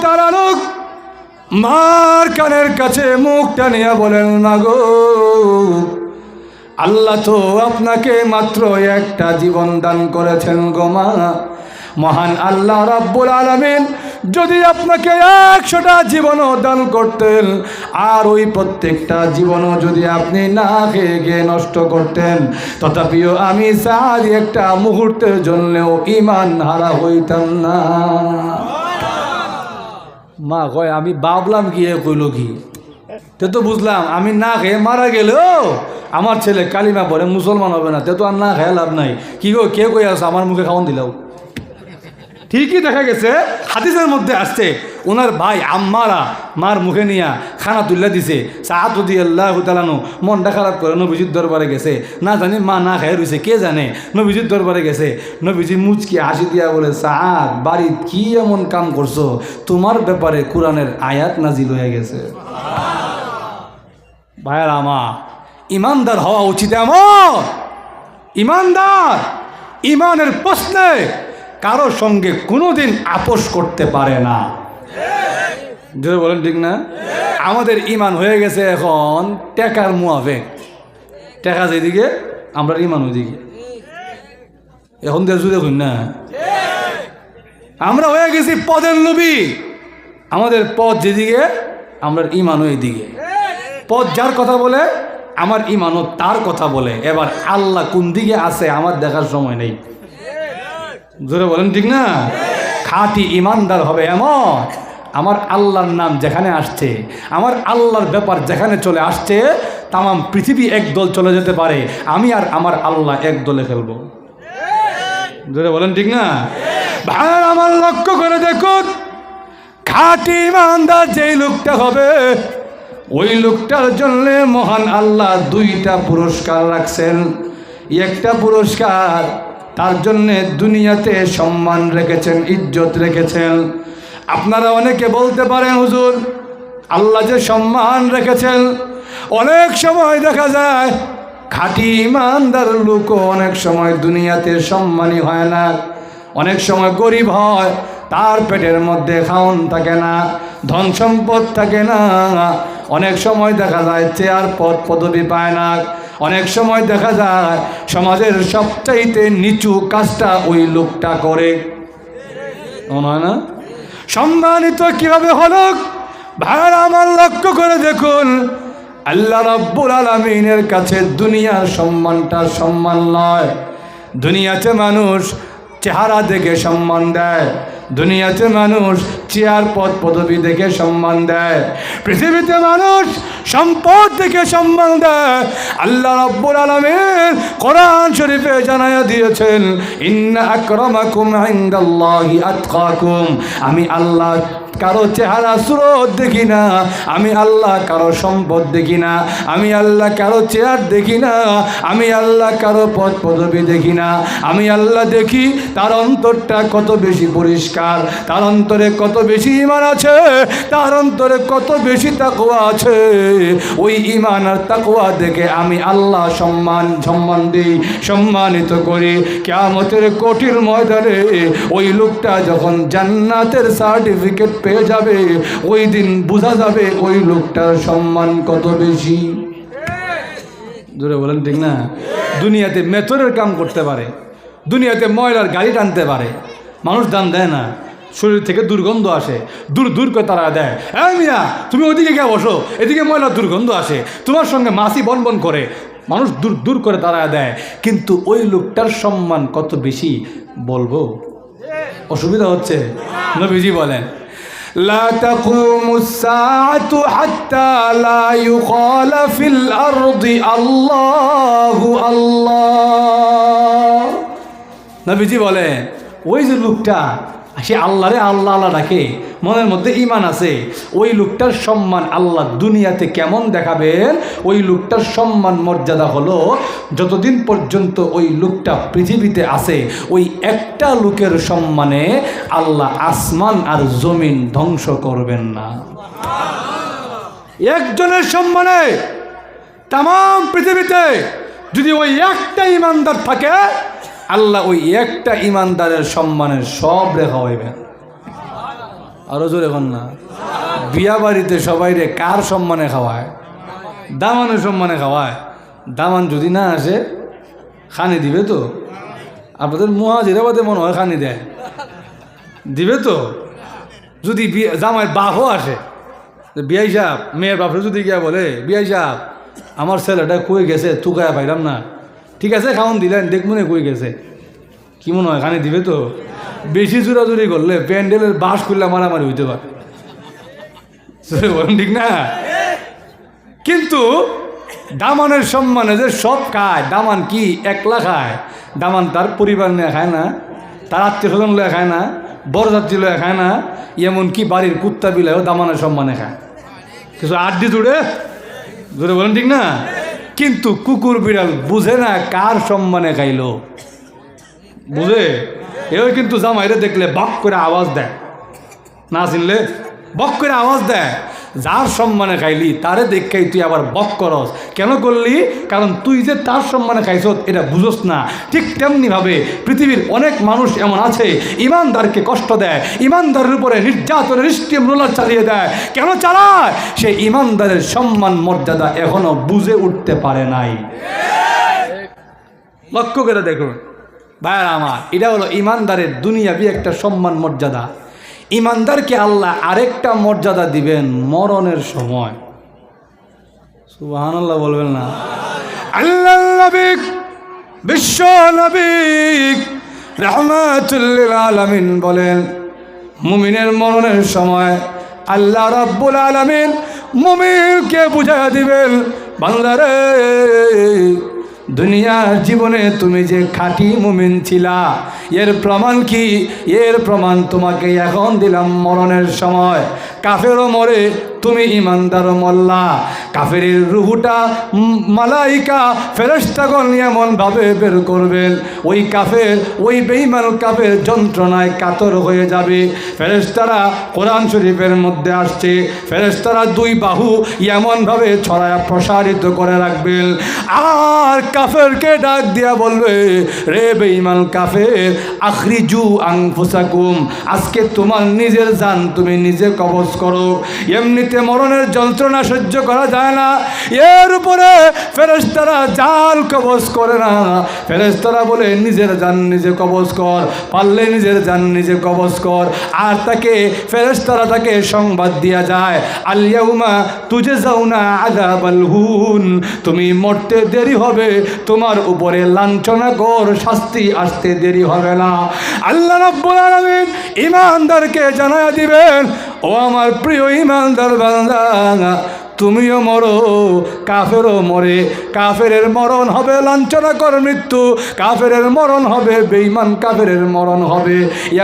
তালানুক মার কানের কাছে মুখটা নিয়ে বলেন না গো আল্লাহ তো আপনাকে মাত্র একটা জীবন দান করেছেন গো মা। মহান আল্লাহ রাব্বুল আলামিন যদি আপনাকে একশোটা জীবনও দান করতেন, আর ওই প্রত্যেকটা জীবনও যদি আপনি না খেয়ে গিয়ে নষ্ট করতেন, তথাপিও আমি সারি একটা মুহূর্তের জন্যও ইমান হারা হইতাম না। মা কয়, আমি বাবলাম কি কইল কি? তে তো বুঝলাম, আমি না খেয়ে মারা গেলেও আমার ছেলে কালিমা পরে মুসলমান হবে না, তে তো আর না খেয়ে লাভ নাই। কি গো, কে কই আছো? আমার মুখে খাওয়ান দিলাও। ঠিকই দেখা গেছে, হাদিসের মধ্যে আসছে ওনার ভাই আম্মারা মার মুখে নিয়া খানা তুল্লা দিছে। সাহাত দি আল্লাহ তালানো মনটা খারাপ করে নবীজির দরবারে গেছে। না জানি মা না খাই রয়েছে কে জানে? নবীজির দরবারে গেছে। নবীজি মুচকি হাসি দিয়া বলে সাহাত বাড়ির কি এমন কাম করছ? তোমার ব্যাপারে কোরআনের আয়াত নাজিল হয়ে গেছে। ভাইয়ার আমা ইমানদার হওয়া উচিত এমন। ইমানদার, ইমানের প্রশ্নে কারও সঙ্গে কোনোদিন আপোষ করতে পারে না। যদি বলেন ঠিক না? আমাদের ইমান হয়ে গেছে এখন টেকার মুয়াফেক টেকা যেদিকে, আমরা ইমান ওইদিকে। এখন দেখছ দেখুন না। আমরা হয়ে গেছি পদের লোভী আমাদের পদ যেদিকে, আমরা ইমান ওইদিকে। পদ যার কথা বলে, আমার ইমানও তার কথা বলে। এবার আল্লাহ কোন দিকে আছে, আমার দেখার সময় নেই। জোরে বলেন ঠিক না? খাঁটি ইমানদার হবে এমন। আমার আল্লাহর নাম যেখানে আসছে, আমার আল্লাহর ব্যাপার যেখানে চলে আসছে, তামাম পৃথিবী এক দল চলে যেতে পারে। আমি আর আমার আল্লাহ এক দলে খেলব জোরে বলেন ঠিক না? ভাই, আমার লক্ষ্য করে দেখুন, খাঁটি ইমানদার যেই লোকটা হবে, ওই লোকটার জন্য মহান আল্লাহ দুইটা পুরস্কার রাখছেন। একটা পুরস্কার তার জন্যে দুনিয়াতে সম্মান রেখেছেন, ইজ্জত রেখেছেন। আপনারা অনেকে বলতে পারেন, হুজুর, আল্লাহ যে সম্মান রেখেছেন, অনেক সময় দেখা যায়, খাঁটি ইমানদার লোকও অনেক সময় দুনিয়াতে সম্মানী হয় না। অনেক সময় গরিব হয়, তার পেটের মধ্যে খাওন থাকে না, ধন সম্পদ থাকে না। অনেক সময় দেখা যায়, চেয়ার পদ পদবি পায় না। অনেক সময় দেখা যায়, সমাজের সবচাইতে নিচু কাজটা ওই লোকটা করে। না? সম্মানিত কীভাবে হলো ভাইয়ের, আমার লক্ষ্য করে দেখুন, আল্লাহ রব্বুল আলমিনের কাছে দুনিয়ার সম্মানটা সম্মান নয়। দুনিয়াতে মানুষ চেহারা দেখে সম্মান দেয়। দুনিয়াতে মানুষ চেয়ার পদ পদবি দেখে সম্মান দেয়, পৃথিবীতে মানুষ সম্পদ দেখে সম্মান দেয়। আল্লাহ রব্বুল আলমিন কোরআন শরীফে জানাইয়া দিয়েছেন, ইন্না আকরামাকুম ইনদাল্লাহি আমি আল্লাহ কারও চেহারা সুরত দেখি না, আমি আল্লাহ কারও সম্পদ দেখি না, আমি আল্লাহ কারও চেয়ার দেখি না, আমি আল্লাহ কারও পদ পদবি দেখি না, আমি আল্লাহ দেখি তার অন্তরটা কত বেশি পরিষ্কার। তার অন্তরে কত বেশি ইমান আছে? তার অন্তরে কত বেশি তাকুয়া আছে? ওই ইমান আর তাকুয়া দেখে আমি আল্লাহ সম্মান সম্মান দিই, সম্মানিত করি। কেমতের কঠিন ময়দানে ওই লোকটা যখন জান্নাতের সার্টিফিকেট পেয়ে যাবে, ওই দিন বোঝা যাবে ওই লোকটার সম্মান কত বেশি। জোরে বলেন ঠিক না? দুনিয়াতে মেথরের কাম করতে পারে, দুনিয়াতে ময়লার গাড়ি টানতে পারে মানুষ দান দেয় না শরীর থেকে দুর্গন্ধ আসে দূর দূর করে তারা দেয় হ্যাঁ মিয়া তুমি ওদিকে গিয়ে বসো এদিকে ময়লার দুর্গন্ধ আসে তোমার সঙ্গে মাসি বন বন করে মানুষ দূর দূর করে তারা দেয় কিন্তু ওই লোকটার সম্মান কত বেশি বলবো অসুবিধা হচ্ছে নবীজি বলেন لا تقوم الساعة حتى لا يقال في الأرض الله الله নবীজি বলে ওই যে লোকটা, সে আল্লাহরে আল্লাহ আল্লাহ ডাকে, মনের মধ্যে ইমান আছে। ওই লোকটার সম্মান আল্লাহ দুনিয়াতে কেমন দেখাবেন? ওই লোকটার সম্মান মর্যাদা হলো, যতদিন পর্যন্ত ওই লোকটা পৃথিবীতে আছে, ওই একটা লোকের সম্মানে আল্লাহ আসমান আর জমিন ধ্বংস করবেন না। একজনের সম্মানে তাম, পৃথিবীতে যদি ওই একটা ইমানদার থাকে আল্লাহ ওই একটা ইমানদারের সম্মানের সব রেখা হইবেন আরও জোরে এখন না। বিয়া বাড়িতে সবাই রে কার সম্মানে খাওয়ায়? দামানের সম্মানে খাওয়ায়? দামান যদি না আসে, খানি দিবে তো? আপনাদের মহাজিরাবাদে মনে হয় খানি দেয়। দিবে তো? যদি জামাই বাহও আসে বিয়াই সাহেব মেয়ের বাপরে যদি গিয়া বলে, বিয়াই সাহেব আমার ছেলেটা কই গেছে? তুকায় পাইলাম না। ঠিক আছে, খাওন দিলেন দেখমনে কই গেছে। কি মনে হয় খানি দিবে তো? বেশি জোরাজুরি করলে প্যান্ডেলের বাঁশ খুললে মারামারি হইতে পারে। ঠিক না? কিন্তু দামানের সম্মানে যে সব খায়, দামান কি একলা খায়? দামান তার পরিবার নিয়ে খায় না, তার আত্মীয় স্বজন লয়ে খায় না বরযাত্রী লয়ে খায় না, এমনকি বাড়ির কুত্তা বিলাইও দামানের সম্মানে খায়। কিছু আড্ডি জুড়ে? জুড়ে বলেন, ঠিক না? কিন্তু কুকুর বিড়াল বুঝে না কার সম্মানে খাইল। বুঝে? এও কিন্তু জামাইরে দেখলে বক করে আওয়াজ দেয়। না চিনলে? বক করে আওয়াজ দেয়। যার সম্মানে খাইলি, তারে দেখাই তুই আবার বক করস। কেন করলি? কারণ তুই যে তার সম্মানে খাইছ এটা বুঝোস না। ঠিক তেমনিভাবে পৃথিবীর অনেক মানুষ এমন আছে, ইমানদারকে কষ্ট দেয়, ইমানদারের উপরে নির্যাতনের স্টিমরোলার চালিয়ে দেয়। কেন চালায়? সে ইমানদারের সম্মান, মর্যাদা এখনও বুঝে উঠতে পারে নাই। লক্ষ্য করে দেখুন। ভাইয়ার আমার, এটা হলো ইমানদারের দুনিয়াবি একটা সম্মান, মর্যাদা। ইমানদারকে আল্লাহ আরেকটা মর্যাদা দিবেন মরণের সময়। সুবাহান আল্লাহ বলবেন না। আল্লাহ নবিক বিশ্ব নবিক রহমাতুল্লিল আলমিন বলেন, মুমিনের মরণের সময় আল্লাহ রাব্বুল আলমিন মুমিনকে বুঝা দিবেন বাংলারে দুনিয়ার জীবনে তুমি যে খাঁটি মুমিন ছিলা, এর প্রমাণ কি? এর প্রমাণ তোমাকে এখন দিলাম মরণের সময়। কাফেরও মরে, তুমি ইমানদারও মল্লা কাফের রুহুটা মালাইকা ফেরেস্তাগণ এমনভাবে বের করবেন। ওই কাফের, ওই বেইমান কাফের যন্ত্রণায় কাতর হয়ে যাবে। ফেরেস্তারা কোরআন শরীফের মধ্যে আসছে। ফেরেস্তারা দুই বাহু এমনভাবে ছড়ায় প্রসারিত করে রাখবেন। আর কাফেরকে ডাক দিয়া বলবে, রে বেইমান কাফের আখরি আখরিজু আংফুসাকুম আজকে তোমার নিজের জান তুমি নিজে কবজ করো। এমনিতে মরণের যন্ত্রণা সহ্য করা যায় না। এর উপরে ফেরেস্তারা জাল কবজ করে না। ফেরেস্তারা বলে, নিজের জান নিজে কবজ কর, পারলে নিজের জান নিজে কবজ কর। আর তাকে ফেরেস্তারা তাকে সংবাদ দিয়া যায় আলিয়াউমা তুজে যাও না আদাবাল হুন। তুমি মরতে দেরি হবে, তোমার উপরে লাঞ্ছনা কর শাস্তি আসতে দেরি হবে না। আল্লাহ রাব্বুল আলামিন ইমানদারকে জানায়া দিবেন, ও আমার প্রিয় ইমানদার বান্দা তুমিও মরো, কাফেরও মরে। কাফেরের মরণ হবে লাঞ্ছনাকর মৃত্যু, কাফেরের মরণ হবে বেঈমান, কাফেরের মরণ হবে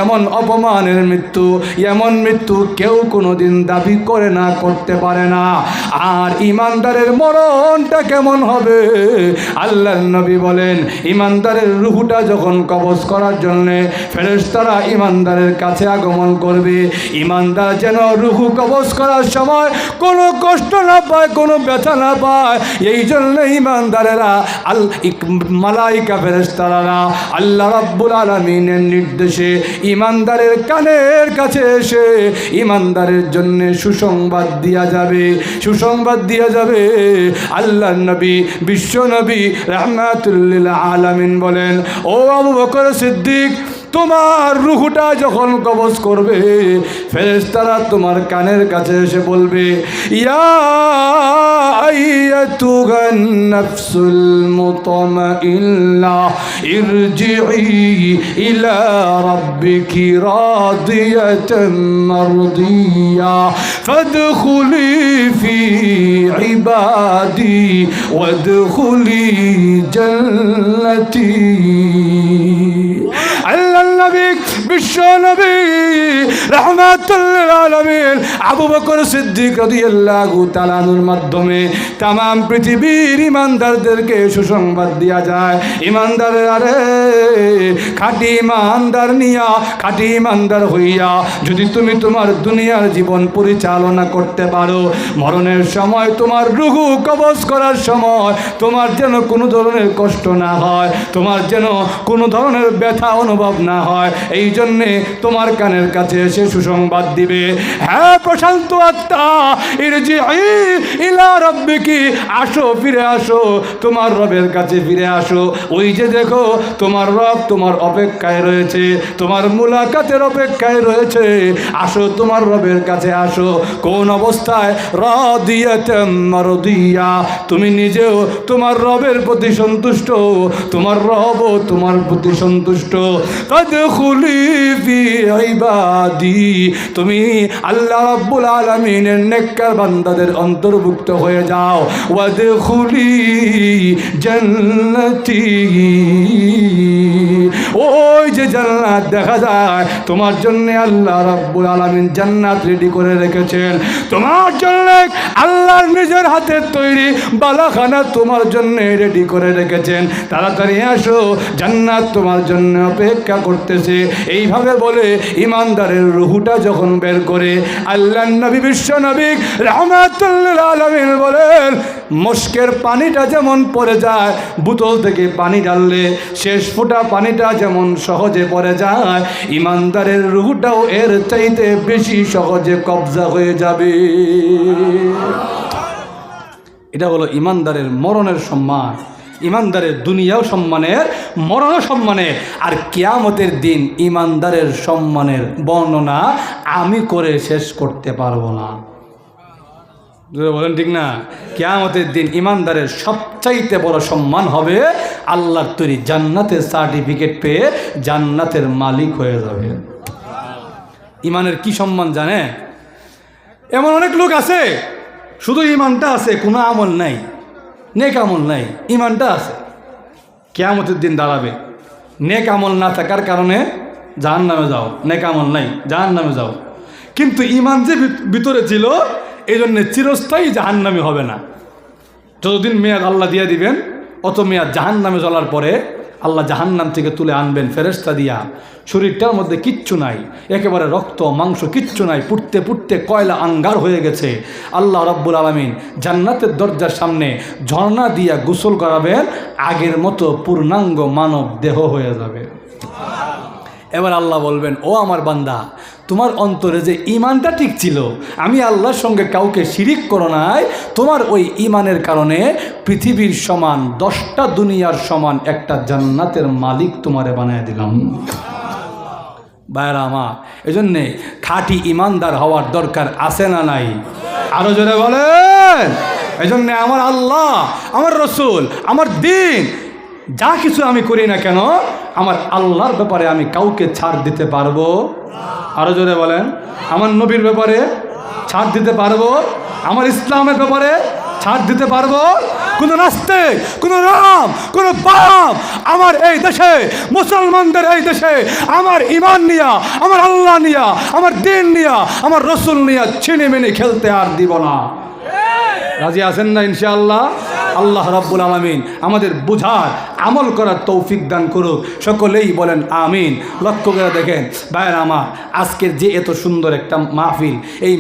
এমন অপমানের মৃত্যু, এমন মৃত্যু কেউ কোনোদিন দাবি করে না, করতে পারে না। আর ইমানদারের মরণটা কেমন হবে? আল্লাহ নবী বলেন, ইমানদারের রুহুটা যখন কবজ করার জন্যে ফেরেশতারা ইমানদারের কাছে আগমন করবে, ইমানদার যেন রুহু কবজ করার সময় কোনো কষ্ট না পায়, কোনো ব্যথা না পায়। এই জন্য ইমানদারেরা, আল ইক- মালাইকা ফেরেশতারা আল্লাহ রাব্বুল আলামিনের নির্দেশে ইমানদারের কানের কাছে এসে ইমানদারের জন্য সুসংবাদ দিয়া যাবে। সুসংবাদ দিয়া যাবে। আল্লাহ নবী, বিশ্ব নবী রহমাতুল্লিল আলামিন বলেন, ও আবু বকর সিদ্দিক তোমার রুহুটা যখন কবজ করবে ফেরেশতারা তোমার কানের কাছে এসে বলবে ইয়া Allah নবী, বিশ্ব নবী রহমাতুল্লিল আলামিন আবু বকর সিদ্দিক তাআলার মাধ্যমে তামাম পৃথিবীর ইমানদারদেরকে সুসংবাদ দেয়া যায়। ইমানদার আরে, খাঁটি ইমানদার নিয়া, খাঁটি ইমানদার হইয়া যদি তুমি তোমার দুনিয়ার জীবন পরিচালনা করতে পারো, মরণের সময় তোমার রুহু কবজ করার সময় তোমার যেন কোনো ধরনের কষ্ট না হয়, তোমার যেন কোনো ধরনের ব্যথা অনুভব না হয়। এই জন্যে তোমার কানের কাছে এসে সুসংবাদ দিবে। হ্যাঁ প্রশান্ত আত্মা, ইরজি ইলা রব্বিকি, আসো, ফিরে আসো, তোমার রবের কাছে ফিরে আসো। ওই যে দেখো, তোমার রব তোমার অপেক্ষায় রয়েছে, তোমার মুলাকাতের অপেক্ষায় রয়েছে। আসো, তোমার রবের কাছে আসো। কোন অবস্থায়? রদিয়াতেম দিয়া তুমি নিজেও তোমার রবের প্রতি সন্তুষ্ট। তোমার রবও তোমার প্রতি সন্তুষ্ট। ফাদখুলি ফি তুমি আল্লাহ রাব্বুল আলামিনের নেককার বান্দাদের অন্তর্ভুক্ত হয়ে যাও। ওয়াদখুলি জান্নাতি। ওই যে জান্নাত দেখা যায়, তোমার জন্য আল্লাহ রাব্বুল আলামিন জান্নাত রেডি করে রেখেছেন। তোমার জন্য আল্লাহর নিজের হাতের তৈরি বালাখানা তোমার জন্য রেডি করে রেখেছেন। তাড়াতাড়ি আসো, জান্নাত তোমার জন্য অপেক্ষা করতেছে। এইভাবে বলে ইমানদারের রুহুটা যখন বের করে, আল্লাহ নবী, বিশ্ব নবী রহমাতুল্লাহ আলমিন বলেন, মস্কের পানিটা যেমন পড়ে যায়, বোতল থেকে পানি ঢাললে শেষ ফোঁটা পানিটা যেমন সহজে পড়ে যায়, ইমানদারের রুহুটাও এর চাইতে বেশি সহজে কবজা হয়ে যাবে। এটা হলো ইমানদারের মরণের সম্মান। ইমানদারের দুনিয়াও সম্মানের, মরণও সম্মানের, আর কেয়ামতের দিন ইমানদারের সম্মানের বর্ণনা আমি করে শেষ করতে পারব না। বলেন ঠিক না? কেয়ামতের দিন ইমানদারের সবচাইতে বড় সম্মান হবে আল্লাহর তৈরি জান্নাতের সার্টিফিকেট পেয়ে জান্নাতের মালিক হয়ে যাবে। ইমানের কি সম্মান জানে? এমন অনেক লোক আছে, শুধু ইমানটা আছে, কোনো আমল নাই। নেক আমল নাই, ইমানটা আছে। কেয়ামতের দিন দাঁড়াবে। নেক আমল না থাকার কারণে জাহান নামে যাও। নেক আমল নাই জাহান নামে যাও। কিন্তু ইমান যে ভিত- ভিতরে ছিল এই জন্যে চিরস্থায়ী জাহান্নামি হবে না। যতদিন মেয়াদ আল্লাহ দিয়ে দিবেন, অত মেয়াদ জাহান নামে চলার পরে আল্লাহ জাহান্নাম থেকে তুলে আনবেন ফেরেস্তা দিয়া। শরীরটার মধ্যে কিচ্ছু নাই। একেবারে রক্ত, মাংস কিচ্ছু নাই। পুড়তে পুড়তে কয়লা আঙ্গার হয়ে গেছে। আল্লাহ রব্বুল আলমিন জান্নাতের দরজার সামনে ঝর্ণা দিয়া গোসল করাবেন, আগের মতো পূর্ণাঙ্গ মানব দেহ হয়ে যাবে। এবার আল্লাহ বলবেন, ও আমার বান্দা, তোমার অন্তরে যে ইমানটা ঠিক ছিল, আমি আল্লাহর সঙ্গে কাউকে শিরিক করো নাই, তোমার ওই ইমানের কারণে পৃথিবীর সমান, দশটা দুনিয়ার সমান একটা জান্নাতের মালিক তোমারে বানায় দিলাম। বায়রা আমার এই জন্যে খাঁটি ইমানদার হওয়ার দরকার আছে না নাই? আরও জোরে বলেন। এই জন্যে আমার আল্লাহ, আমার রসুল, আমার দিন যা কিছু আমি করি না কেন, আমার আল্লাহর ব্যাপারে আমি কাউকে ছাড় দিতে পারব? আরও জোরে বলেন, আমার নবীর ব্যাপারে ছাড় দিতে পারব? আমার ইসলামের ব্যাপারে ছাড় দিতে পারব? কোনো নাস্তিক, কোনো রাম, কোনো বাম আমার এই দেশে, মুসলমানদের এই দেশে, আমার ইমান নিয়া, আমার আল্লাহ নিয়া, আমার দিন নিয়া, আমার রসুল নিয়া ছিনে মিনি খেলতে আর দিব না। রাজি আছেন না ইনশাআল্লাহ? আল্লাহ রাব্বুল আলমিন আমাদের বুঝার, আমল করার তৌফিক দান করুক। সকলেই বলেন আমিন। লক্ষ্য করে দেখেন, ভাইয়ের আমার, আজকের যে এত সুন্দর একটা মাহফিল, এই